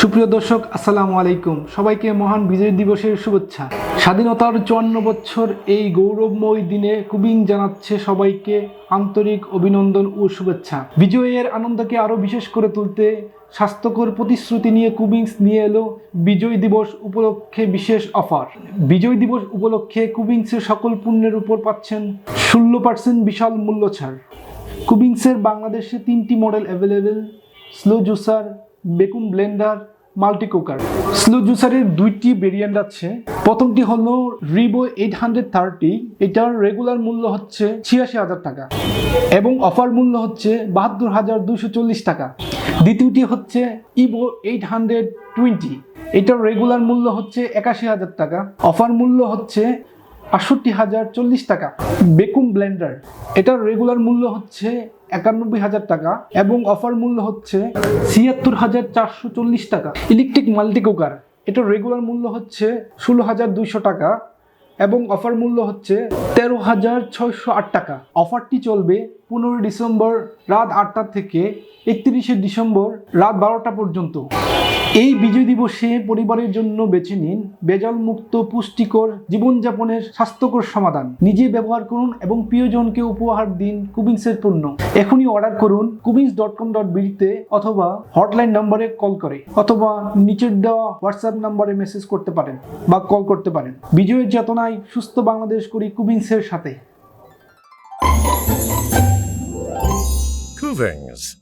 সুপ্রিয় দর্শক, আসসালামু আলাইকুম। সবাইকে মহান বিজয় দিবসের শুভেচ্ছা। স্বাধীনতার চুয়ান্ন বছর এই গৌরবময় দিনে কুবিং জানাচ্ছে সবাইকে আন্তরিক অভিনন্দন ও শুভেচ্ছা। বিজয়ের আনন্দকে আরও বিশেষ করে তুলতে স্বাস্থ্যকর প্রতিশ্রুতি নিয়ে কুবিংস নিয়ে এলো বিজয় দিবস উপলক্ষে বিশেষ অফার। বিজয় দিবস উপলক্ষে কুবিংসের সকল পণ্যের উপর পাচ্ছেন ষোলো পার্সেন্ট বিশাল মূল্য ছাড় কুবিংসের বাংলাদেশে তিনটি model available, slow juicer vacuum blender, multi cooker. Slow জুসারের দুইটি ভেরিয়েন্ট আছে। প্রথমটি হলো রিবো এইট হান্ড্রেড থার্টি এটার রেগুলার মূল্য হচ্ছে ছিয়াশি হাজার টাকা। এবং অফার মূল্য হচ্ছে বাহাত্তর হাজার দুশো চল্লিশ টাকা। দ্বিতীয়টি হচ্ছে ইভো এইট হান্ড্রেড টোয়েন্টি এটার রেগুলার মূল্য হচ্ছে একাশি হাজার টাকা। অফার মূল্য হচ্ছে আটষট্টি হাজার চল্লিশ টাকা। বেকুম ব্লেন্ডার। এটার রেগুলার মূল্য হচ্ছে একানব্বই হাজার টাকা এবং অফার মূল্য হচ্ছে ছিয়াত্তর হাজার চারশো চল্লিশ টাকা। ইলেকট্রিক মাল্টি কুকার এটার রেগুলার মূল্য হচ্ছে ষোলো হাজার দুইশো টাকা এবং অফার মূল্য হচ্ছে তেরো হাজার ছয়শো আট টাকা। অফারটি চলবে পনেরোই ডিসেম্বর রাত আটটা থেকে একত্রিশে ডিসেম্বর রাত বারোটা পর্যন্ত। এই বিজয় দিবসে পরিবারের জন্য বেছে নিন বেজাল মুক্ত পুষ্টিকর, জীবনযাপনের স্বাস্থ্যকর সমাধান। নিজে ব্যবহার করুন এবং প্রিয়জনকে উপহার দিন কুবিংসের পণ্য। এখনই অর্ডার করুন কুবিংস ডট কম ডট বিডিতে অথবা হটলাইন নম্বরে কল করে অথবা নিচের দেওয়া হোয়াটসঅ্যাপ নম্বরে মেসেজ করতে পারেন বা কল করতে পারেন। বিজয়ের চেতনায় সুস্থ বাংলাদেশ করি কুবিংসের সাথে। Hoovings.